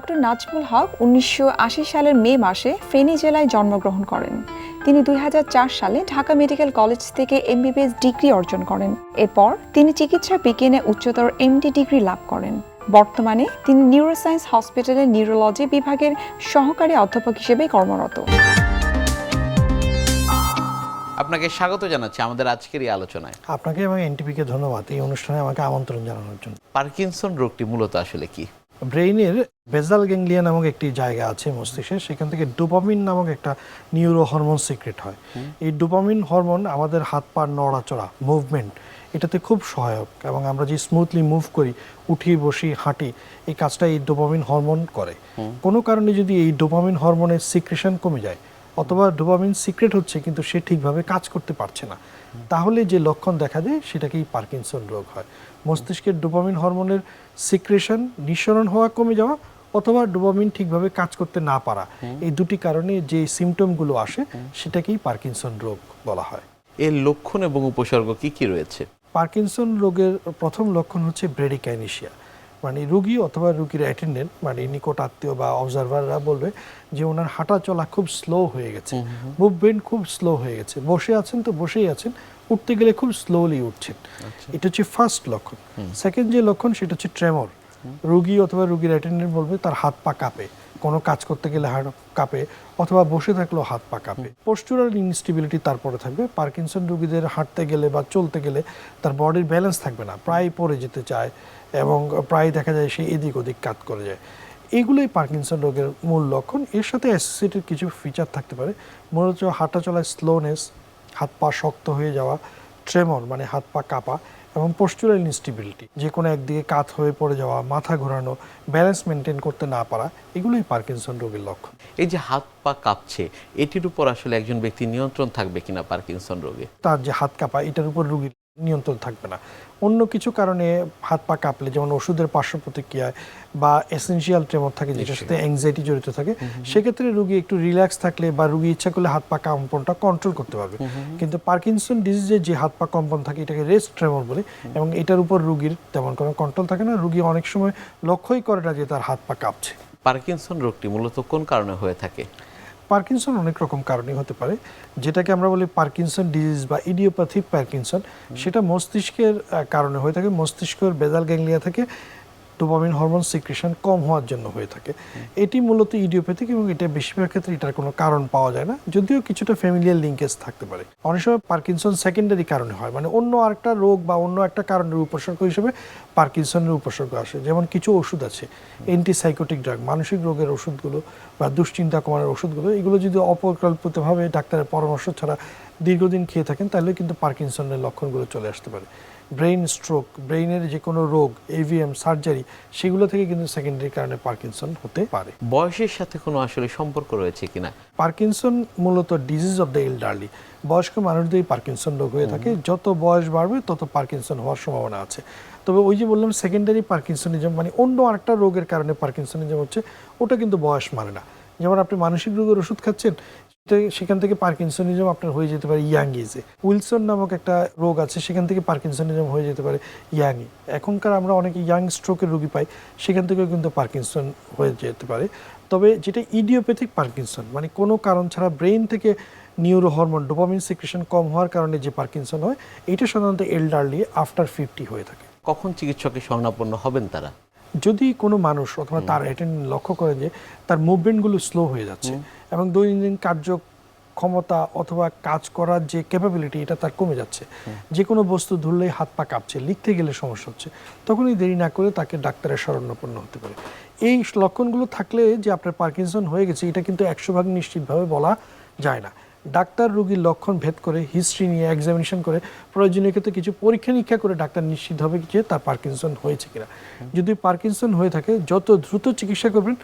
Doctor Nazmul হক উনিশশো আশি সালের মে মাসে ফেনী জেলায় জন্মগ্রহণ করেন। তিনি দুই হাজার চার সালে ঢাকা মেডিকেল কলেজ থেকে এমবিবিএস ডিগ্রি অর্জন করেন। এরপর তিনি চিকিৎসা বিজ্ঞানে উচ্চতর এমডি ডিগ্রি লাভ করেন। বর্তমানে তিনি নিউরোসায়েন্স হসপিটালের নিউরোলজি বিভাগের সহকারী অধ্যাপক হিসেবে কর্মরত। আপনাকে স্বাগত জানাচ্ছি আমাদের আজকের এই আলোচনায়। আপনাকে এবং এনটিপিকে ধন্যবাদ এই অনুষ্ঠানে আমাকে আমন্ত্রণ জানানোর জন্য। পার্কিনসন রোগটি মূলত আসলে কি? ব্রেইনের বেজাল গ্যাংলিয়া নামক একটি জায়গা আছে মস্তিষ্কে সেখান থেকে ডোপামিন নামক একটা নিউরো হরমোন সিক্রেট হয়। এই ডোপামিন হরমোন আমাদের হাত পা নড়াচড়া মুভমেন্ট এটাতে খুব সহায়ক এবং আমরা যে স্মুথলি মুভ করি উঠি বসি হাঁটি এই কাজটা এই ডোপামিন হরমোন করে। কোনো কারণে যদি এই ডোপামিন হরমোনের সিক্রেশন কমে যায় অথবা ডোপামিন সিক্রেট হচ্ছে কিন্তু সে ঠিকভাবে কাজ করতে পারছে না। তাহলে যে লক্ষণ দেখা দেয় সেটাকেই পার্কিনসন রোগ হয়। মস্তিষ্কের ডোপামিন হরমোনের সিক্রেশন নিঃসরণ হওয়া কমে যাওয়া অথবা ডোপামিন ঠিকভাবে কাজ করতে না পারা। এই দুটি কারণে যে সিমটমগুলো আসে সেটাকেই পার্কিনসন রোগ বলা হয়। এর লক্ষণ এবং উপসর্গ কি কি রয়েছে? পার্কিনসন রোগের প্রথম লক্ষণ হচ্ছে ব্রেডিকাইনেশিয়া মানে রুগী অথবা রুগীর অ্যাটেন্ডেন্ট মানে নিকট আত্মীয় বা অবজারভাররা বলবে যে ওনার হাঁটা চলা খুব স্লো হয়ে গেছে। মুভমেন্ট খুব স্লো হয়ে গেছে। বসে আছেন তো বসেই আছেন উঠতে গেলে খুব স্লোলি উঠছেন। এটা হচ্ছে ফার্স্ট লক্ষণ। সেকেন্ড যে লক্ষণ সেটা হচ্ছে ট্রেমর রুগী অথবা রুগীর অ্যাটেন্ডেন্ট বলবে তার হাত পা কাঁপে। কোনো কাজ করতে গেলে হাত কাঁপে অথবা বসে থাকলেও হাত পা কাঁপে। পোস্টুরাল ইনস্টেবিলিটি তারপরে থাকবে। পার্কিনসন রুগীদের হাঁটতে গেলে বা চলতে গেলে তার বডির ব্যালেন্স থাকবে না প্রায় পড়ে যেতে চায় এবং প্রায় দেখা যায় সে এদিক ওদিক কাজ করে যায়। এগুলোই পার্কিনসন রোগের মূল লক্ষণ। এর সাথে অ্যাসোসিয়েটেড কিছু ফিচার থাকতে পারে। মনে মূলত হাঁটা চলায় স্লোনেস হাত পা শক্ত হয়ে যাওয়া ট্রেমর মানে হাত পা কাঁপা। এবং পোস্টুরাল ইনস্টেবিলিটি যে কোনো একদিকে কাত হয়ে পড়ে যাওয়া মাথা ঘোরানো ব্যালেন্স মেনটেন করতে না পারা এগুলোই পার্কিনসন রোগের লক্ষণ। এই যে হাত পা কাঁপছে এটির উপর আসলে একজন ব্যক্তি নিয়ন্ত্রণ থাকবে কিনা পার্কিনসন রোগে? তার যে হাত কাঁপা এটার উপর রুগীর নিয়ন্ত্রণ থাকবে না। অন্য কিছু কারণে হাত পা কাঁপলে যেমন ওষুধের পার্শ্ব প্রতিক্রিয়ায় বা এসেনশিয়াল ট্রেমর থাকে যেটার সাথে অ্যাংজাইটি জড়িত থাকে সেক্ষেত্রে রুগী একটু রিল্যাক্স থাকলে বা রুগী ইচ্ছা করলে হাত পা কম্পনটা কন্ট্রোল করতে পারবে। কিন্তু পার্কিনসন ডিজিজের যে হাত পা কম্পন থাকে এটাকে রেস্ট ট্রেমর বলে এবং এটার উপর রুগীর তেমন কোনো কন্ট্রোল থাকে না। রুগী অনেক সময় লক্ষ্যই করে না যে তার হাত পা কাঁপছে। পার্কিনসন রোগটি মূলত কোন কারণে হয়ে থাকে? পার্কিনসন অনেক রকম কারণে হতে পারে। যেটাকে আমরা বলি পার্কিনসন ডিজিজ বা ইডিওপ্যাথিক পার্কিনসন সেটা মস্তিষ্কের কারণে হয়ে থাকে। মস্তিষ্কের বেজাল গ্যাংলিয়া থেকে। ডোপামিন হরমোন সিক্রেশন কম হওয়ার জন্য হয়ে থাকে। এটি মূলত ইডিওপ্যাথিক এবং এটা বেশিরভাগ ক্ষেত্রে এটার কোনো কারণ পাওয়া যায় না, যদিও কিছুটা ফ্যামিলিয়ার লিঙ্কেজ থাকতে পারে। অনেক সময় পার্কিনসন সেকেন্ডারি কারণে হয় মানে অন্য আরেকটা রোগ বা অন্য একটা কারণের উপসর্গ হিসেবে পার্কিনসনের উপসর্গ আসে। যেমন কিছু ওষুধ আছে অ্যান্টিসাইকোটিক ড্রাগ মানসিক রোগের ওষুধগুলো বা দুশ্চিন্তা কমানোর ওষুধগুলো, এগুলো যদি অপরিকল্পিতভাবে ডাক্তারের পরামর্শ ছাড়া দীর্ঘদিন খেয়ে থাকেন, তাহলে কিন্তু পার্কিনসনের লক্ষণগুলো চলে আসতে পারে। ব্রেইন স্ট্রোক ব্রেইনের যে কোনো রোগ এভিএম সার্জারি সেগুলো থেকে কিন্তু সেকেন্ডারি কারণে পার্কিনসন হতে পারে। বয়সের সাথে কোনো আসলে সম্পর্ক রয়েছে কিনা? পার্কিনসন মূলত ডিজিজ অফ দ্য এল্ডারলি বয়স্ক মানুষদেরই পার্কিনসন রোগ হয়ে থাকে। যত বয়স বাড়বে তত পার্কিনসন হওয়ার সম্ভাবনা আছে। তবে ওই যে বললাম সেকেন্ডারি পার্কিনসনিজম মানে অন্য আরেকটা রোগের কারণে পার্কিনসনিজম হচ্ছে ওটা কিন্তু বয়স মানে না। যেমন আপনি মানসিক রোগের ওষুধ খাচ্ছেন সেখান থেকে পার্কিনসনিজম আপনার হয়ে যেতে পারে ইয়াং এজে। উইলসন নামক একটা রোগ আছে সেখান থেকে পার্কিনসনিজম হয়ে যেতে পারে ইয়াংয়ে এখনকার আমরা অনেক ইয়াং স্ট্রোকের রোগী পাই সেখান থেকেও কিন্তু পার্কিনসন হয়ে যেতে পারে। তবে যেটা ইডিওপ্যাথিক পার্কিনসন মানে কোনো কারণ ছাড়া ব্রেইন থেকে নিউরো হরমোন ডোপামিন সিক্রেশন কম হওয়ার কারণে যে পার্কিনসন হয় এটা সাধারণত এল্ডারলি আফটার ফিফটি হয়ে থাকে। কখন চিকিৎসকের শরণাপন্ন হবেন তারা? যদি কোনো মানুষ অথবা তার অ্যাটেন্ড লক্ষ্য করে যে তার মুভমেন্টগুলো স্লো হয়ে যাচ্ছে এবং দৈনন্দিন কার্য ক্ষমতা অথবা কাজ করার যে ক্যাপাবিলিটি এটা তার কমে যাচ্ছে। যে কোনো বস্তু ধরলেই হাত পা কাঁপছে লিখতে গেলে সমস্যা হচ্ছে। তখনই দেরি না করে তাকে ডাক্তারের শরণাপন্ন হতে পারে। এই লক্ষণগুলো থাকলে যে আপনার পার্কিনসন হয়ে গেছে এটা কিন্তু একশো ভাগ নিশ্চিতভাবে বলা যায় না। ডাক্তার রোগীর লক্ষণ ভেদ করে হিস্ট্রি নিয়ে এক্সামিনেশন করে প্রয়োজনীয় ক্ষেত্রে কিছু পরীক্ষা নিরীক্ষা করে ডাক্তার নিশ্চিত হবে যে তার পার্কিনসন হয়েছে কিনা। যদি পার্কিনসন হয়ে থাকে যত দ্রুত চিকিৎসা করবেন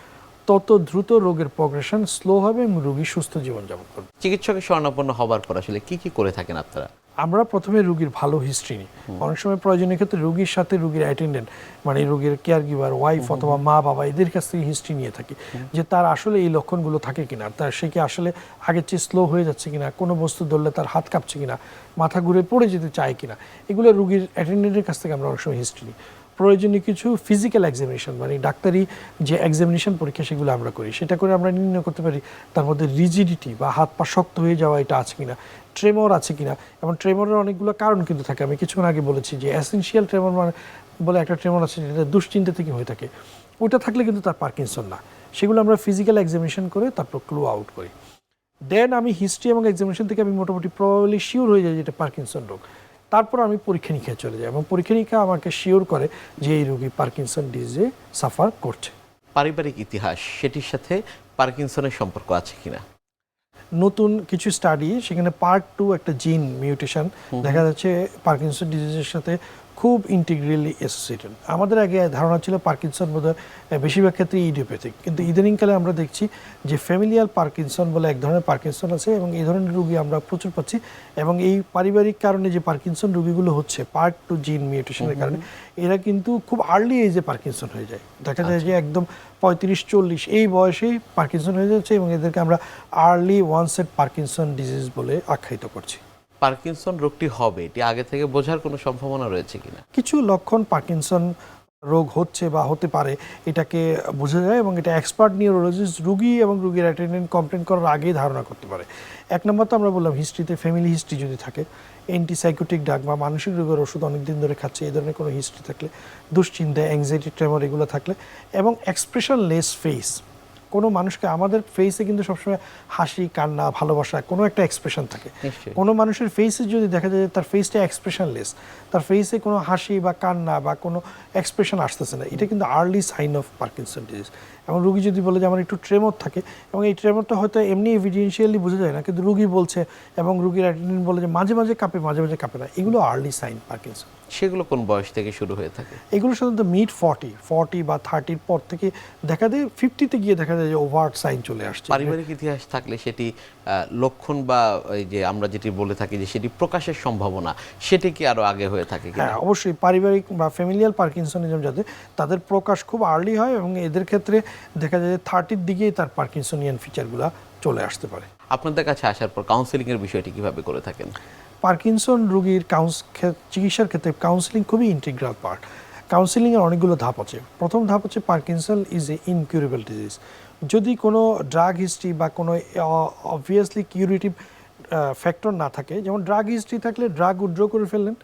তত দ্রুত রোগের প্রগ্রেশন স্লো হবে এবং রোগী সুস্থ জীবনযাপন করবে। চিকিৎসকের শরণাপন্ন হবার পর আসলে কি কি করে থাকেন আপনারা? আমরা প্রথমে রুগীর ভালো হিস্ট্রি নিই। অনেক সময় প্রয়োজনীয় ক্ষেত্রে রুগীর সাথে রুগীর অ্যাটেন্ডেন্ট মানে রুগীর কেয়ার গিভার ওয়াইফ অথবা মা বাবা এদের কাছ থেকে হিস্ট্রি নিয়ে থাকি যে তার আসলে এই লক্ষণগুলো থাকে কিনা তার সে কি আসলে আগের চেয়ে স্লো হয়ে যাচ্ছে কিনা কোনো বস্তু ধরলে তার হাত কাঁপছে কিনা মাথা ঘুরে পড়ে যেতে চায় কিনা এগুলো রুগীর অ্যাটেন্ডেন্টের কাছ থেকে আমরা অনেক সময় হিস্ট্রি নিই। প্রয়োজনীয় কিছু ফিজিক্যাল এক্সামিনেশন মানে ডাক্তারি যে এক্সামিনেশন পরীক্ষা সেগুলো আমরা করি, সেটা করে আমরা নির্ণয় করতে পারি তার মধ্যে রিজিডিটি বা হাত পা শক্ত হয়ে যাওয়া এটা আছে কিনা ট্রেমর আছে কিনা, এবং ট্রেমরের অনেকগুলো কারণ কিন্তু থাকে। আমি কিছুক্ষণ আগে বলেছি যে অ্যাসেনশিয়াল ট্রেমর মানে বলে একটা ট্রেমর আছে যেটা দুশ্চিন্তা থেকে হয়ে থাকে। ওটা থাকলে কিন্তু তার পার্কিনসন না। সেগুলো আমরা ফিজিক্যাল এক্সামিনেশন করে তারপর ক্লু আউট করি। দেন আমি হিস্ট্রি এবং এক্সামিনেশন থেকে আমি মোটামুটি প্রবাবলি শিওর হয়ে যাই যে এটা পার্কিনসন রোগ। তারপর আমি পরীক্ষা নিরীক্ষায় চলে যাই এবং পরীক্ষা নিরীক্ষা আমাকে শিওর করে যে এই রোগী পার্কিনসন ডিজিজে সাফার করছে। পারিবারিক ইতিহাস সেটির সাথে পার্কিনসনের সম্পর্ক আছে কিনা? নতুন কিছু স্টাডি সেখানে পার্ট টু একটা জিন মিউটেশন দেখা যাচ্ছে পার্কিনসন ডিজিজের সাথে খুব ইন্টিগ্রালি অ্যাসোসিয়েটেড আমাদের আগে ধারণা ছিল পার্কিনসন বোধ বেশিরভাগ ক্ষেত্রে ইডিওপ্যাথিক। কিন্তু ইদানিংকালে আমরা দেখছি যে ফ্যামিলিয়াল পার্কিনসন বলে এক ধরনের পার্কিনসন আছে এবং এই ধরনের রুগী আমরা প্রচুর পাচ্ছি এবং এই পারিবারিক কারণে যে পার্কিনসন রুগীগুলো হচ্ছে পার্ট টু জিন মিউটেশনের কারণে এরা কিন্তু খুব আর্লি এজে পার্কিনসন হয়ে যায়। দেখা যায় যে একদম পঁয়ত্রিশ চল্লিশ এই বয়সেই পার্কিনসন হয়ে যাচ্ছে এবং এদেরকে আমরা আর্লি ওয়ানসেট পার্কিনসন ডিজিজ বলে আখ্যায়িত করছি। পার্কিনসন রোগটি হবে, এটি আগে থেকে বোঝার কোনো সম্ভাবনা রয়েছে কিনা? কিছু লক্ষণ পার্কিনসন রোগ হচ্ছে বা হতে পারে, এটাকে বোঝা যায় এবং এটা এক্সপার্ট নিউরোলজিস্ট রুগী এবং রুগীর অ্যাটেন্ডেন্ট কমপ্লেন করার আগেই ধারণা করতে পারে। এক নম্বর তো আমরা বললাম হিস্ট্রিতে ফ্যামিলি হিস্ট্রি যদি থাকে অ্যান্টিসাইকোটিক ডাক বা মানসিক রোগের ওষুধ অনেক দিন ধরে খাচ্ছে এই ধরনের কোনো হিস্ট্রি থাকলে, দুশ্চিন্তা অ্যাংজাইটি ট্রেমার এগুলো থাকলে, এবং এক্সপ্রেশন লেস ফেস কোনো মানুষকে আমাদের ফেসে কিন্তু সবসময় হাসি কান্না ভালোবাসা কোনো একটা এক্সপ্রেশন থাকে। কোনো মানুষের ফেসে যদি দেখা যায় তার ফেসটা এক্সপ্রেশনলেস তার ফেসে কোনো হাসি বা কান্না বা কোনো এক্সপ্রেশন আসতেছে না। এটা কিন্তু early sign of Parkinson disease এবং রুগী যদি বলে যে আমার একটু ট্রেমর থাকে এবং এই ট্রেমরটা হয়তো এমনি এভিডেন্সিয়ালি বোঝা যায় না কিন্তু রুগী বলছে এবং রুগীর অ্যাটেন্ডেন্ট বলে যে মাঝে মাঝে কাঁপে মাঝে মাঝে কাঁপে না। এগুলো আর্লি সাইন পার্কিনসন সেগুলো কোন বয়স থেকে শুরু হয়ে থাকে? এগুলো সাধারণত মিড ফর্টি ফর্টি বা থার্টির পর থেকে দেখা দেয়। ফিফটিতে গিয়ে দেখা যায় যে ওভার সাইন চলে আসছে। পারিবারিক ইতিহাস থাকলে সেটি লক্ষণ বা এই যে আমরা যেটি বলে থাকি যে সেটি প্রকাশের সম্ভাবনা সেটি কি আরও আগে হয়ে থাকে হ্যাঁ অবশ্যই পারিবারিক বা ফ্যামিলিয়াল পার্কিনসনিজম যাতে তাদের প্রকাশ খুব আর্লি হয় এবং এদের ক্ষেত্রে দেখা যায় যে থার্টির দিকেই তার পার্কিনসনিয়ান ফিচারগুলো চলে আসতে পারে। আপনাদের কাছে আসার পর কাউন্সিলিং এর বিষয়টি কীভাবে করে থাকেন? পার্কিনসন রোগীর কাউন্স চিকিৎসার ক্ষেত্রে কাউন্সিলিং খুবই ইন্টিগ্রাল পার্ট কাউন্সিলিংয়ের অনেকগুলো ধাপ আছে। প্রথম ধাপ হচ্ছে Parkinson is a incurable disease যদি কোনো ড্রাগ হিস্ট্রি বা কোনো অবভিয়াসলি কিউরেটিভ ফ্যাক্টর না থাকে যেমন ড্রাগ হিস্ট্রি থাকলে ড্রাগ উইথড্র করে ফেললেন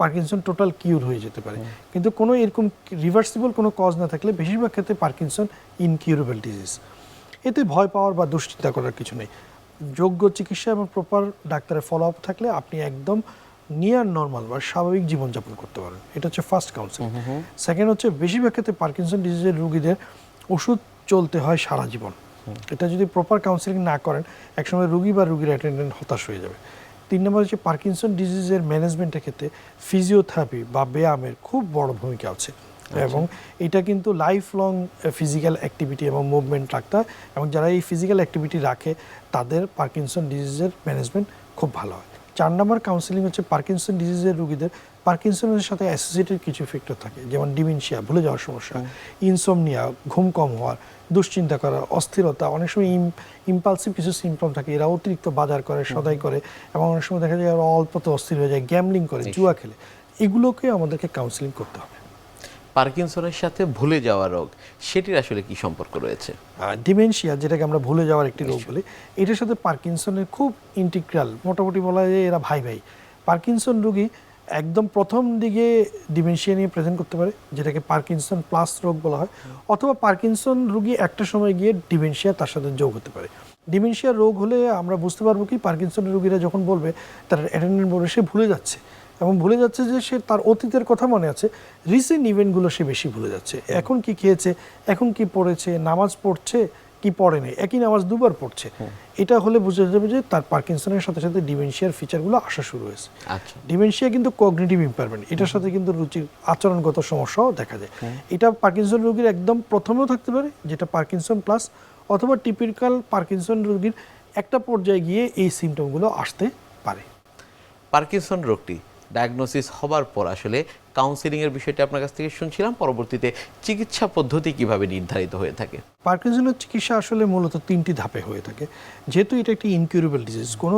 পার্কিনসন টোটাল কিউর হয়ে যেতে পারে। কিন্তু কোনো এরকম রিভার্সিবল কোনো কজ না থাকলে বেশিরভাগ ক্ষেত্রে পার্কিনসন ইনকিউরেবল ডিজিজ এতে ভয় পাওয়ার বা দুশ্চিন্তা করার কিছু নেই। যোগ্য চিকিৎসা এবং প্রপার ডাক্তারের ফলো আপ থাকলে আপনি একদম নিয়ার নর্মাল বা স্বাভাবিক জীবনযাপন করতে পারেন। এটা হচ্ছে ফার্স্ট কাউন্সিল সেকেন্ড হচ্ছে বেশিরভাগ ক্ষেত্রে পার্কিনসন ডিজিজের রুগীদের ওষুধ চলতে হয় সারা জীবন। এটা যদি প্রপার কাউন্সিলিং না করেন একসময় রুগী বা রুগীর অ্যাটেন্ডেন্ট হতাশ হয়ে যাবে। তিন নম্বর হচ্ছে পার্কিনসন ডিজিজের ম্যানেজমেন্টের ক্ষেত্রে ফিজিওথেরাপি বা ব্যায়ামের খুব বড় ভূমিকা আছে। এবং এটা কিন্তু লাইফ লং ফিজিক্যাল অ্যাক্টিভিটি এবং মুভমেন্ট রাখতে হয়। এবং যারা এই ফিজিক্যাল অ্যাক্টিভিটি রাখে তাদের পার্কিনসন ডিজিজের ম্যানেজমেন্ট খুব ভালো হয়। চার নম্বর কাউন্সিলিং হচ্ছে পার্কিনসন ডিজিজের রুগীদের পার্কিনসনের সাথে অ্যাসোসিয়েটেড কিছু ফ্যাক্টর থাকে যেমন ডিমেনশিয়া ভুলে যাওয়ার সমস্যা ইনসোমনিয়া ঘুম কম হওয়ার দুশ্চিন্তা করা অস্থিরতা অনেক সময় ইম্পালসিভ কিছু সিমটম থাকে এরা অতিরিক্ত বাজার করে সদাই করে এবং অনেক সময় দেখা যায় এরা অল্পতে অস্থির হয়ে যায় গ্যামলিং করে জুয়া খেলে। এগুলোকে আমাদেরকে কাউন্সিলিং করতে হবে। পার্কিনসনের সাথে ভুলে যাওয়া রোগ সেটির আসলে কি সম্পর্ক রয়েছে? ডিমেনশিয়া যেটাকে আমরা ভুলে যাওয়ার একটি রোগ বলি এটার সাথে পার্কিনসনের খুব ইন্টিগ্রাল মোটামুটি বলা যায় এরা ভাই ভাই পার্কিনসন রোগী একদম প্রথম দিকে ডিমেনশিয়া নিয়ে প্রেজেন্ট করতে পারে, যেটাকে পার্কিনসন প্লাস রোগ বলা হয়, অথবা পার্কিনসন রোগী একটা সময় গিয়ে ডিমেনশিয়া তার সাথে যোগ হতে পারে। ডিমেনশিয়া রোগ হলে আমরা বুঝতে পারব কি পার্কিনসন রোগীরা যখন বলবে, তার অ্যাটেন্ডেন্ট বলবে, সে ভুলে যাচ্ছে। এবং ভুলে যাচ্ছে যে সে তার অতীতের কথা মনে আছে রিসেন্ট ইভেন্টগুলো সে বেশি ভুলে যাচ্ছে। এখন কি খেয়েছে, এখন কি পড়েছে, নামাজ পড়ছে কি পড়ে নেই? একই নামাজ দুবার পড়ছে। এটা হলে বোঝা যাবে যে তার পার্কিনসনের সাথে সাথে ডিমেনশিয়ার ফিচারগুলো আসা শুরু হয়েছে। আচ্ছা। ডিমেনশিয়া কিন্তু কগনিটিভ ইম্পারমেন্ট এটার সাথে কিন্তু রুচির আচরণগত সমস্যাও দেখা যায়। এটা পার্কিনসন রোগীর একদম প্রথমেও থাকতে পারে যেটা পার্কিনসন প্লাস অথবা টিপিক্যাল পার্কিনসন রোগীর একটা পর্যায়ে গিয়ে এই সিমটমগুলো আসতে পারে। পার্কিনসন রোগটি ডায়াগনোসিস হবার পর আসলে কাউন্সিলিং এর বিষয়টি আপনার কাছ থেকে শুনছিলাম। পরবর্তীতে চিকিৎসা পদ্ধতি কীভাবে নির্ধারিত হয়ে থাকে? পার্কিনসনের চিকিৎসা আসলে মূলত তিনটি ধাপে হয়ে থাকে। যেহেতু এটা একটি ইনকিউরেবল ডিজিজ কোনো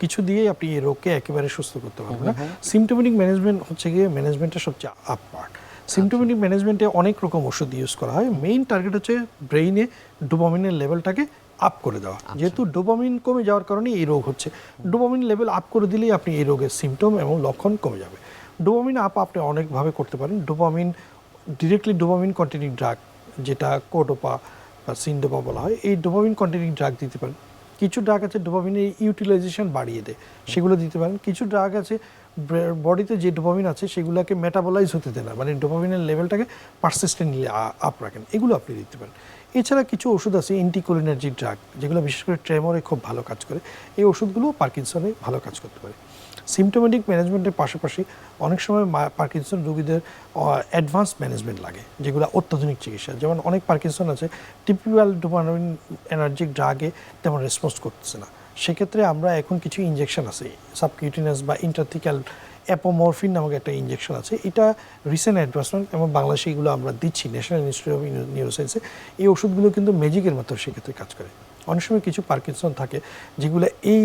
কিছু দিয়ে আপনি এই রোগকে একেবারে সুস্থ করতে পারবেন না। সিমটোমেটিক ম্যানেজমেন্ট হচ্ছে গিয়ে ম্যানেজমেন্টের সবচেয়ে আপ পার্ট সিমটোমেটিক ম্যানেজমেন্টে অনেক রকম ওষুধ ইউজ করা হয়। মেইন টার্গেট হচ্ছে ব্রেইনে ডোপামিনের লেভেলটাকে আপ করে দেওয়া। যেহেতু ডোপামিন কমে যাওয়ার কারণে এই রোগ হচ্ছে। ডোপামিন লেভেল আপ করে দিলেই আপনি এই রোগের সিমটম এবং লক্ষণ কমে যাবে। ডোপামিন আপ আপনি অনেকভাবে করতে পারেন। Dopamine directly dopamine continue drug যেটা কোডোপা বা সিনডোপা বলা হয়, এই ডোপামিন কন্টিনিউ ড্রাগ দিতে পারেন। কিছু ড্রাগ আছে ডোপামিনের ইউটিলাইজেশন বাড়িয়ে দেয়, সেগুলো দিতে পারেন। কিছু ড্রাগ আছে বডিতে যে ডোপামিন আছে, সেগুলোকে মেটাবলাইজ হতে দেয় না। মানে ডোপামিনের লেভেলটাকে পারসিস্টেন্টলি আপ রাখেন। এগুলো আপনি দিতে পারেন। এছাড়া কিছু ওষুধ আছে এন্টিকোলিনার্জি ড্রাগ যেগুলো বিশেষ করে ট্রেমরে খুব ভালো কাজ করে। এই ওষুধগুলো পার্কিনসনে ভালো কাজ করতে পারে। সিমটোমেটিক ম্যানেজমেন্টের পাশাপাশি অনেক সময় পার্কিনসন রোগীদের অ্যাডভান্স ম্যানেজমেন্ট লাগে, যেগুলো অত্যাধুনিক চিকিৎসা। যেমন অনেক পার্কিনসন আছে টিপিক্যাল ডোপামিন এনার্জিক ড্রাগে তেমন রেসপন্স করতেছে না। সেক্ষেত্রে আমরা এখন কিছু ইঞ্জেকশন আছে সাবকিউটিনাস বা ইন্টারথিক্যাল অ্যাপোমরফিন নামক একটা ইঞ্জেকশন আছে। এটা রিসেন্ট অ্যাডভান্সমেন্ট এবং বাংলাদেশে এগুলো আমরা দিচ্ছি ন্যাশনাল ইনস্টিটিউট অফ নিউরোসায়েন্সে এই ওষুধগুলো কিন্তু ম্যাজিকের মতো সেক্ষেত্রে কাজ করে। অনেক সময় কিছু পার্কিনসন থাকে, যেগুলো এই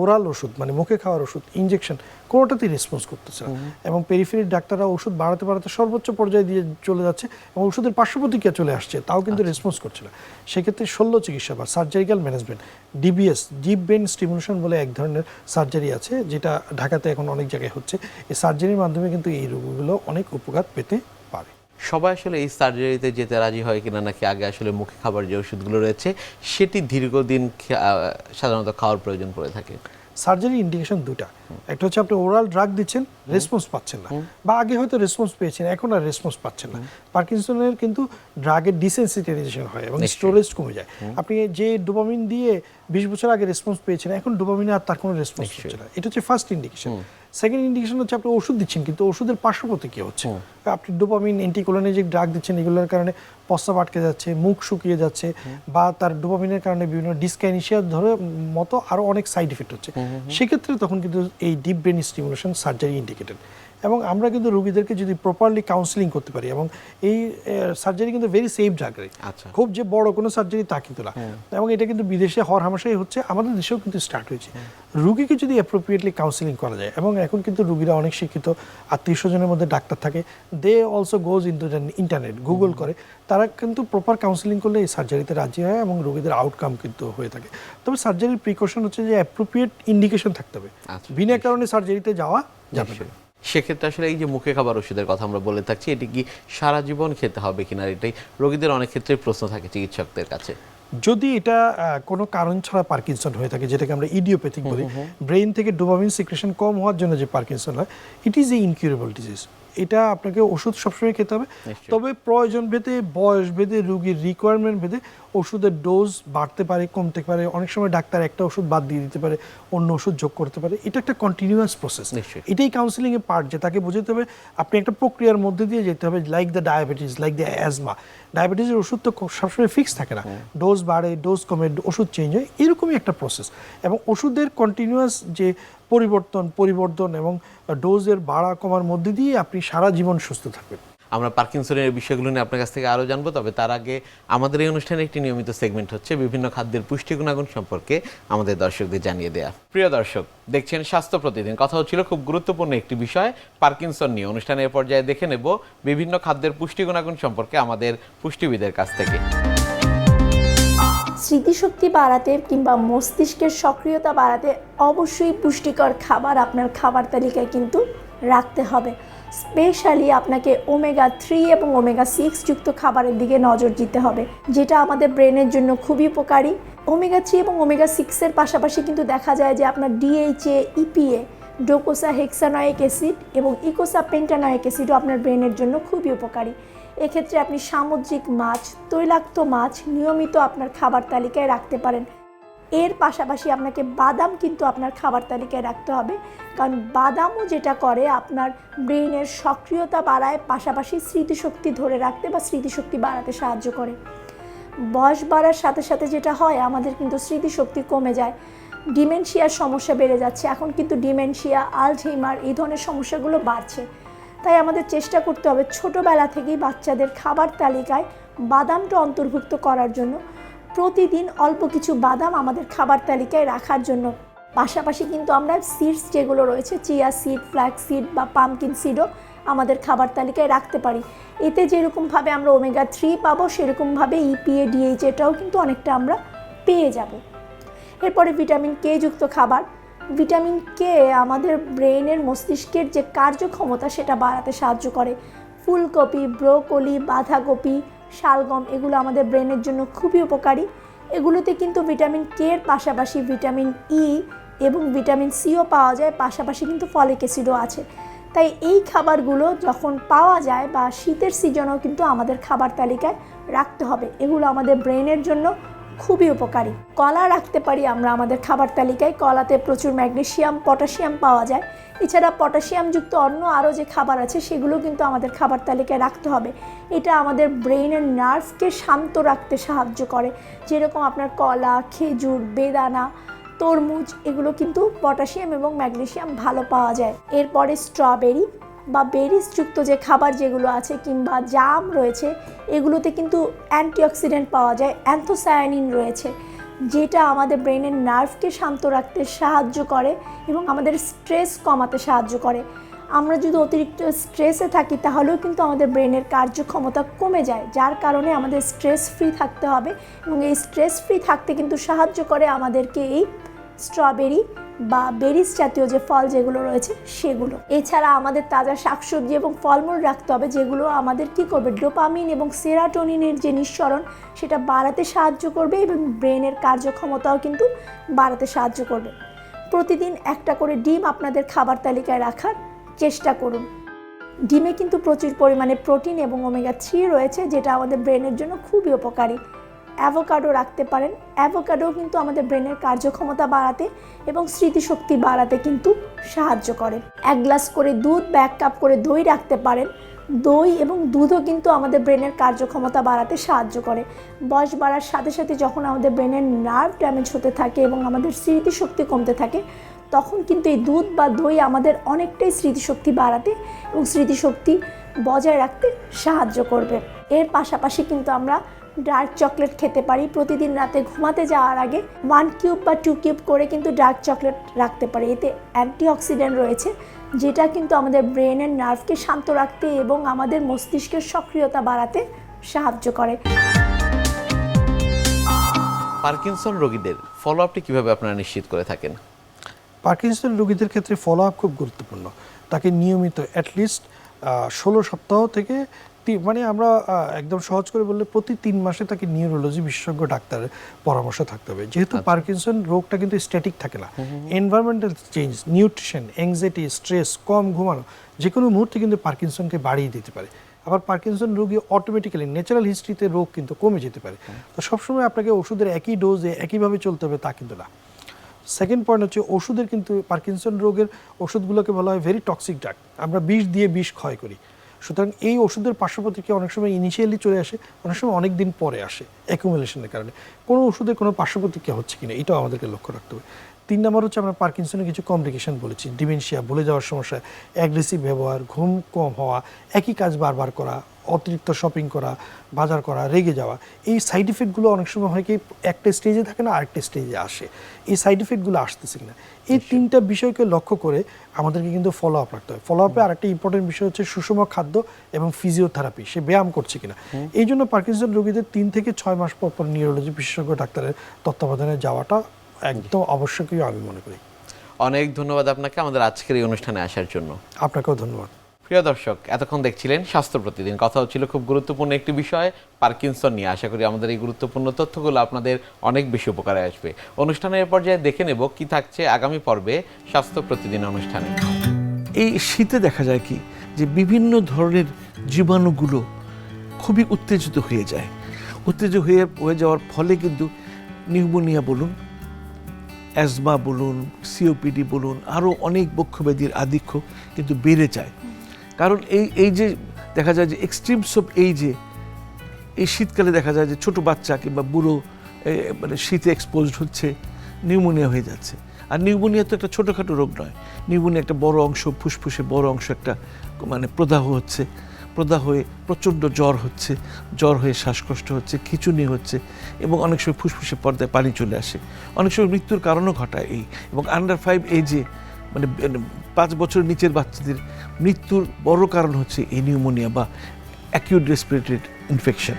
ওরাল ওষুধ মানে মুখে খাওয়ার ওষুধ ইনজেকশন কোনোটাতেই রেসপন্স করতেছে না। এবং পেরিফেরির ডাক্তাররা ওষুধ বাড়াতে বাড়াতে সর্বোচ্চ পর্যায়ে দিয়ে চলে যাচ্ছে এবং ওষুধের পার্শ্বপ্রতিক্রিয়া চলে আসছে তাও কিন্তু রেসপন্স করছে না। সেক্ষেত্রে শল্য চিকিৎসা বা surgical management DBS deep brain stimulation বলে এক ধরনের সার্জারি আছে যেটা ঢাকাতে এখন অনেক জায়গায় হচ্ছে। এই সার্জারির মাধ্যমে কিন্তু এই রোগগুলো অনেক উপকার পেতে পারে। সবাই আসলে এই সার্জারিতে যেতে রাজি হয় কিনা নাকি আগে আসলে মুখে খাবার যে ওষুধগুলো রয়েছে সেটি দীর্ঘদিন সাধারণত খাওয়ার প্রয়োজন পড়ে থাকে? সার্জারি ইন্ডিকেশন দুটা একটা হচ্ছে আপনি ওরাল ড্রাগ দিচ্ছেন রেসপন্স পাচ্ছেন না। বা আগে হয়তো রেসপন্স পেয়েছেন এখন আর রেসপন্স পাচ্ছেন না। পার্কিনসনের কিন্তু ড্রাগের ডিসেন্সিটাইজেশন হয় এবং স্টোরেজ কমে যায়। আপনি যে ডোপামিন দিয়ে বিশ বছর আগে রেসপন্স পেয়েছেন এখন ডোপামিনে আর তার কোনো রেসপন্স। হচ্ছে না। এটা হচ্ছে ফার্স্ট ইন্ডিকেশন সেকেন্ড ইন্ডিকেশন হচ্ছে আপনি ওষুধ দিচ্ছেন কিন্তু ওষুধের পার্শ্বপ্রতিক্রিয়া হচ্ছে? আপনি ডোপামিন অ্যান্টিকোলোনেজিক ড্রাগ দিচ্ছেন এগুলোর কারণে পস্তাব আটকে যাচ্ছে মুখ শুকিয়ে যাচ্ছে বা তার ডোপামিনের কারণে বিভিন্ন ডিসকাইনিশিয়া ধরে মতো আরও অনেক সাইড এফেক্ট হচ্ছে। সেক্ষেত্রে তখন কিন্তু এই deep brain stimulation surgery indicated এবং আমরা কিন্তু রোগীদেরকে যদি প্রপারলি কাউন্সিলিং করতে পারি এবং এই সার্জারি কিন্তু ভেরি সেফ আচ্ছা। খুব যে বড় কোনো সার্জারি তা কিন্তু না। এবং এটা কিন্তু বিদেশে হর হামেশাই হচ্ছে আমাদের দেশেও কিন্তু স্টার্ট হয়েছে। রুগীকে যদি অ্যাপ্রোপ্রিয়েটলি কাউন্সিলিং করা যায় এবং এখন কিন্তু রুগীরা অনেক শিক্ষিত আত্মীয় স্বজনের মধ্যে ডাক্তার থাকে they also goes in internet Google করে। তারা কিন্তু প্রপার কাউন্সিলিং করলে এই সার্জারিতে রাজি হয় এবং রোগীদের আউটকাম কিন্তু হয়ে থাকে। তবে সার্জারির প্রিকশন হচ্ছে যে অ্যাপ্রোপ্রিয়েট ইন্ডিকেশন থাকতে হবে। আচ্ছা, বিনা কারণে সার্জারিতে যাওয়া যাবে না। সেক্ষেত্রে আসলে এই যে মুখে খাবার ওষুধের কথা আমরা বলে থাকছি এটি কি সারা জীবন খেতে হবে কিনা এটাই রোগীদের অনেক ক্ষেত্রে প্রশ্ন থাকে চিকিৎসকদের কাছে। যদি এটা কোনো কারণ ছাড়া পার্কিনসন হয়ে থাকে যেটাকে আমরা ইডিওপ্যাথিক বলি ব্রেন থেকে ডোপামিন সিক্রেশন কম হওয়ার জন্য যে পার্কিনসন হয় it is a incurable disease এটা আপনাকে ওষুধ সবসময় খেতে হবে। তবে প্রয়োজন ভেদে বয়স ভেদে রুগীর রিকোয়ারমেন্ট ভেদে ওষুধের ডোজ বাড়তে পারে কমতে পারে। অনেক সময় ডাক্তার একটা ওষুধ বাদ দিয়ে দিতে পারে অন্য ওষুধ যোগ করতে পারে। এটা একটা কন্টিনিউয়াস প্রসেস। এটাই কাউন্সিলিং এর পার্ট যে তাকে বোঝাতে হবে আপনি একটা প্রক্রিয়ার মধ্যে দিয়ে যেতে হবে like the diabetes like the asthma ডায়াবেটিসের ওষুধ তো সবসময় ফিক্স থাকে না। ডোজ বাড়ে ডোজ কমে ওষুধ চেঞ্জ হয় এরকমই একটা প্রসেস এবং ওষুধের কন্টিনিউয়াস যে পরিবর্তন পরিবর্তন এবং ডোজের বাড়া কমার মধ্যে দিয়ে আপনি সারা জীবন সুস্থ থাকবেন। আমরা পার্কিনসনের বিষয়গুলো নিয়ে আপনার কাছ থেকে আরও জানব, তবে তার আগে আমাদের এই অনুষ্ঠানে একটি নিয়মিত সেগমেন্ট হচ্ছে বিভিন্ন খাদ্যের পুষ্টি গুণাগুণ সম্পর্কে আমাদের দর্শকদের জানিয়ে দেয়া। প্রিয় দর্শক, দেখছেন স্বাস্থ্য প্রতিদিন। কথা হচ্ছিল খুব গুরুত্বপূর্ণ একটি বিষয়, পার্কিনসন নিয়ে। অনুষ্ঠানের পর্যায়ে দেখে নেব বিভিন্ন খাদ্যের পুষ্টি গুণাগুণ সম্পর্কে আমাদের পুষ্টিবিদের কাছ থেকে। স্মৃতিশক্তি বাড়াতে কিংবা মস্তিষ্কের সক্রিয়তা বাড়াতে অবশ্যই পুষ্টিকর খাবার আপনার খাবার তালিকায় কিন্তু রাখতে হবে। স্পেশালি আপনাকে ওমেগা থ্রি এবং ওমেগা সিক্স যুক্ত খাবারের দিকে নজর দিতে হবে, যেটা আমাদের ব্রেনের জন্য খুবই উপকারী। ওমেগা থ্রি এবং ওমেগা সিক্সের পাশাপাশি কিন্তু দেখা যায় যে আপনার DHA EPA docosahexaenoic acid এবং ইকোসা পেন্টানয়েক অ্যাসিডও আপনার ব্রেনের জন্য খুবই উপকারী। এক্ষেত্রে আপনি সামুদ্রিক মাছ, তৈলাক্ত মাছ নিয়মিত আপনার খাবার তালিকায় রাখতে পারেন। এর পাশাপাশি আপনাকে বাদাম কিন্তু আপনার খাবার তালিকায় রাখতে হবে। কারণ বাদামও যেটা করে, আপনার ব্রেইনের সক্রিয়তা বাড়ায়, পাশাপাশি স্মৃতিশক্তি ধরে রাখতে বা স্মৃতিশক্তি বাড়াতে সাহায্য করে। বয়স বাড়ার সাথে সাথে যেটা হয়, আমাদের কিন্তু স্মৃতিশক্তি কমে যায়। ডিমেনশিয়ার সমস্যা বেড়ে যাচ্ছে। এখন কিন্তু ডিমেনশিয়া, আলঝেইমার এই ধরনের সমস্যাগুলো বাড়ছে। তাই আমাদের চেষ্টা করতে হবে ছোটোবেলা থেকেই বাচ্চাদের খাবার তালিকায় বাদামটা অন্তর্ভুক্ত করার জন্য। প্রতিদিন অল্প কিছু বাদাম আমাদের খাবার তালিকায় রাখার জন্য। পাশাপাশি কিন্তু আমরা সিডস যেগুলো রয়েছে চিয়া সিড ফ্ল্যাক্স সিড বা পামকিন সিডও আমাদের খাবার তালিকায় রাখতে পারি। এতে যেরকমভাবে আমরা ওমেগা থ্রি পাবো, সেরকমভাবে ইপিএ ডিএইচ এটাও কিন্তু অনেকটা আমরা পেয়ে যাব। এরপরে ভিটামিন কে যুক্ত খাবার। ভিটামিন কে আমাদের ব্রেনের মস্তিষ্কের যে কার্যক্ষমতা সেটা বাড়াতে সাহায্য করে। ফুলকপি, ব্রোকলি, বাঁধাকপি, শালগম এগুলো আমাদের ব্রেনের জন্য খুবই উপকারী। এগুলোতে কিন্তু ভিটামিন কে এর পাশাপাশি ভিটামিন ই এবং ভিটামিন সিও পাওয়া যায়, পাশাপাশি কিন্তু ফলিক অ্যাসিডও আছে। তাই এই খাবারগুলো যখন পাওয়া যায় বা শীতের সিজনেও কিন্তু আমাদের খাবার তালিকায় রাখতে হবে। এগুলো আমাদের ব্রেনের জন্য খুবই উপকারী। কলা রাখতে পারি আমরা আমাদের খাবার তালিকায়। কলাতে প্রচুর ম্যাগনেসিয়াম পটাশিয়াম পাওয়া যায়। এছাড়া পটাশিয়ামযুক্ত অন্য আরও যে খাবার আছে, সেগুলো কিন্তু আমাদের খাবার তালিকায় রাখতে হবে। এটা আমাদের ব্রেনের নার্ভকে শান্ত রাখতে সাহায্য করে। যেরকম আপনার কলা, খেজুর, বেদানা, তরমুজ, এগুলো কিন্তু পটাশিয়াম এবং ম্যাগনেসিয়াম ভালো পাওয়া যায়। এরপরে স্ট্রবেরি। বা বেরিজ যুক্ত যে খাবার যেগুলো আছে কিংবা জাম রয়েছে, এগুলোতে কিন্তু অ্যান্টিঅক্সিডেন্ট পাওয়া যায়, অ্যান্থোসায়ানিন রয়েছে, যেটা আমাদের ব্রেনের নার্ভকে শান্ত রাখতে সাহায্য করে এবং আমাদের স্ট্রেস কমাতে সাহায্য করে। আমরা যদি অতিরিক্ত স্ট্রেসে থাকি, তাহলেও কিন্তু আমাদের ব্রেনের কার্যক্ষমতা কমে যায়, যার কারণে আমাদের স্ট্রেস ফ্রি থাকতে হবে এবং এই স্ট্রেস ফ্রি থাকতে কিন্তু সাহায্য করে আমাদেরকে এই স্ট্রবেরি বা বেরিস জাতীয় যে ফল যেগুলো রয়েছে সেগুলো। এছাড়া আমাদের তাজা শাকসবজি এবং ফলমূল রাখতে হবে, যেগুলো আমাদের কি করবে? ডোপামিন এবং সেরাটোনিনের যে নিঃসরণ, সেটা বাড়াতে সাহায্য করবে এবং ব্রেনের কার্যক্ষমতাও কিন্তু বাড়াতে সাহায্য করবে। প্রতিদিন একটা করে ডিম আপনাদের খাবার তালিকায় রাখার চেষ্টা করুন। ডিমে কিন্তু প্রচুর পরিমাণে প্রোটিন এবং ওমেগা থ্রি রয়েছে, যেটা আমাদের ব্রেনের জন্য খুবই উপকারী। অ্যাভোকাডো রাখতে পারেন। অ্যাভোকাডো কিন্তু আমাদের ব্রেনের কার্যক্ষমতা বাড়াতে এবং স্মৃতিশক্তি বাড়াতে কিন্তু সাহায্য করে। এক গ্লাস করে দুধ বা এক কাপ করে দই রাখতে পারেন। দই এবং দুধও কিন্তু আমাদের ব্রেনের কার্যক্ষমতা বাড়াতে সাহায্য করে। বয়স বাড়ার সাথে সাথে যখন আমাদের ব্রেনের নার্ভ ড্যামেজ হতে থাকে এবং আমাদের স্মৃতিশক্তি কমতে থাকে, তখন কিন্তু এই দুধ বা দই আমাদের অনেকটাই স্মৃতিশক্তি বাড়াতে এবং স্মৃতিশক্তি বজায় রাখতে সাহায্য করবে। এর পাশাপাশি কিন্তু আমরা ডার্ক চকলেট খেতে পারি। প্রতিদিন রাতে ঘুমাতে যাওয়ার আগে ওয়ান কিউব বা টু কিউব করে কিন্তু ডার্ক চকলেট রাখতে পারি। এতে অ্যান্টিঅক্সিডেন্ট রয়েছে যেটা কিন্তু আমাদের ব্রেনের নার্ভকে শান্ত রাখতে এবং আমাদের মস্তিষ্কের সক্রিয়তা বাড়াতে সাহায্য করে। পার্কিনসন রোগীদের ফলো আপটি কীভাবে আপনারা নিশ্চিত করে থাকেন? পার্কিনসন রোগীদের ক্ষেত্রে ফলো আপ খুব গুরুত্বপূর্ণ। তাকে নিয়মিত অ্যাটলিস্ট ষোলো সপ্তাহ থেকে তি- মানে আমরা একদম সহজ করে বললে প্রতি তিন মাসে তাকে নিউরোলজি বিশেষজ্ঞ ডাক্তারের পরামর্শ থাকতে হবে। যেহেতু পার্কিনসন রোগটা কিন্তু স্ট্যাটিক থাকে না। Environmental change nutrition anxiety stress কম ঘুমানো যে কোনো মুহূর্তে কিন্তু পার্কিনসনকে বাড়িয়ে দিতে পারে। আবার পার্কিনসন রোগী অটোমেটিক্যালি ন্যাচারাল হিস্ট্রিতে রোগ কিন্তু কমে যেতে পারে। তো সবসময় আপনাকে ওষুধের একই ডোজে একইভাবে চলতে হবে তা কিন্তু না। সেকেন্ড পয়েন্ট হচ্ছে ওষুধের কিন্তু পার্কিনসন রোগের ওষুধগুলোকে বলা হয় ভেরি টক্সিক ড্রাগ আমরা বিষ দিয়ে বিষ ক্ষয় করি। সুতরাং এই ওষুধের পার্শ্বপ্রতিক্রিয়া অনেক সময় ইনিশিয়ালি চলে আসে, অনেক সময় অনেক দিন পরে আসে অ্যাকুমুলেশনের কারণে। কোনো ওষুধের কোনো পার্শ্বপ্রতিক্রিয়া হচ্ছে কিনা, এটাও আমাদেরকে লক্ষ্য রাখতে হবে। তিন নম্বর হচ্ছে আমরা পার্কিনসনের কিছু কমপ্লিকেশন বলেছি। ডিমেনশিয়া ভুলে যাওয়ার সমস্যা অ্যাগ্রেসিভ ব্যবহার ঘুম কম হওয়া একই কাজ বারবার করা অতিরিক্ত শপিং করা বাজার করা রেগে যাওয়া এই সাইড ইফেক্টগুলো অনেক সময় হয় কি একটা স্টেজে থাকে না আরেকটা স্টেজে আসে। এই সাইড ইফেক্টগুলো আসতেছে কিনা? এই তিনটা বিষয়কে লক্ষ্য করে আমাদেরকে কিন্তু ফলো আপ রাখতে হয়। ফলো আপে আরেকটা ইম্পর্টেন্ট বিষয় হচ্ছে সুষম খাদ্য এবং ফিজিওথেরাপি সে ব্যায়াম করছে কিনা। এই জন্য পার্কিনসন রোগীদের তিন থেকে ছয় মাস পর পর নিউরোলজি বিশেষজ্ঞ ডাক্তারের তত্ত্বাবধানে যাওয়াটা একদম আবশ্যকীয় আমি মনে করি। অনেক ধন্যবাদ আপনাকে আমাদের আজকের এই অনুষ্ঠানে আসার জন্য। আপনাকেও ধন্যবাদ। প্রিয় দর্শক এতক্ষণ দেখছিলেন স্বাস্থ্য প্রতিদিন। কথা হচ্ছিল খুব গুরুত্বপূর্ণ একটি বিষয় পার্কিনসন নিয়ে। আশা করি আমাদের এই গুরুত্বপূর্ণ তথ্যগুলো আপনাদের অনেক বেশি উপকারে আসবে। অনুষ্ঠানের পর্যায়ে দেখে নেব কি থাকছে আগামী পর্বে স্বাস্থ্য প্রতিদিন অনুষ্ঠানে। এই শীতে দেখা যায় কি যে বিভিন্ন ধরনের জীবাণুগুলো খুবই উত্তেজিত হয়ে যায়। উত্তেজিত হয়ে হয়ে যাওয়ার ফলে কিন্তু নিউমোনিয়া বলুন অ্যাজমা বলুন সিওপিডি বলুন আরও অনেক বক্ষব্যাধির আধিক্য কিন্তু বেড়ে যায়। কারণ এই এই যে দেখা যায় যে এক্সট্রিমস অফ এই যে, এই শীতকালে দেখা যায় যে ছোট বাচ্চা কিংবা বুড়ো মানে শীতে এক্সপোজড হচ্ছে, নিউমোনিয়া হয়ে যাচ্ছে। আর নিউমোনিয়া তো একটা ছোটোখাটো রোগ নয়। নিউমোনিয়া একটা বড় অংশ, ফুসফুসে বড় অংশ একটা মানে প্রদাহ হচ্ছে। প্রদাহ হয়ে প্রচণ্ড জ্বর হচ্ছে, জ্বর হয়ে শ্বাসকষ্ট হচ্ছে, খিচুনি হচ্ছে এবং অনেক সময় ফুসফুসে পর্দায় পানি চলে আসে। অনেক সময় মৃত্যুর কারণও ঘটায় এই এবং আন্ডার ফাইভ এজে মানে পাঁচ বছরের নিচের বাচ্চাদের মৃত্যুর বড় কারণ হচ্ছে এই নিউমোনিয়া বা অ্যাকিউট রেসপিরেটরি ইনফেকশন